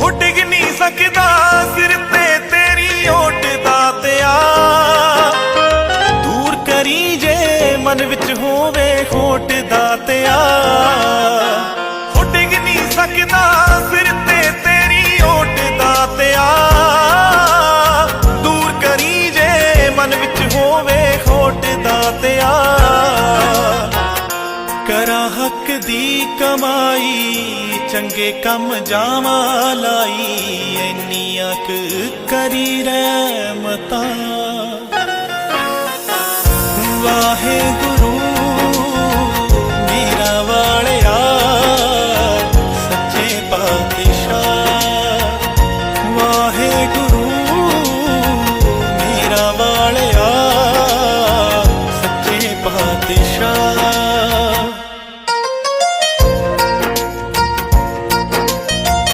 ਹੋ ਡਿੱਗ ਨਹੀਂ ਸਕਦਾ ਸਿਰ ਤੇ ਤੇਰੀ ਓਟ ਦਾਤਿਆ ਦੂਰ ਕਰੀ ਜੇ ਮਨ ਵਿੱਚ ਹੋਵੇ ਖੋਟ ਦਾਤਿਆ ਹੋ ਡਿੱਗ ਨਹੀਂ ਸਕਦਾ ਸਿਰ ਕਰਾਂ ਹੱਕ ਦੀ ਕਮਾਈ, ਚੰਗੇ ਕੰਮ ਜਾਵਾਂ ਲਾਈ ਐਨੀ ਅਕ ਕਰੀ ਰਹਿਮਤਾ। ਵਾਹਿਗੁਰੂ, ਮੇਰਾ ਵਾਲਿਆ, ਸੱਚੇ ਪਾਤਸ਼ਾਹ। ਵਾਹਿਗੁਰੂ, ਮੇਰਾ ਵਾਲਿਆ, ਸੱਚੇ ਪਾਤਸ਼ਾਹ।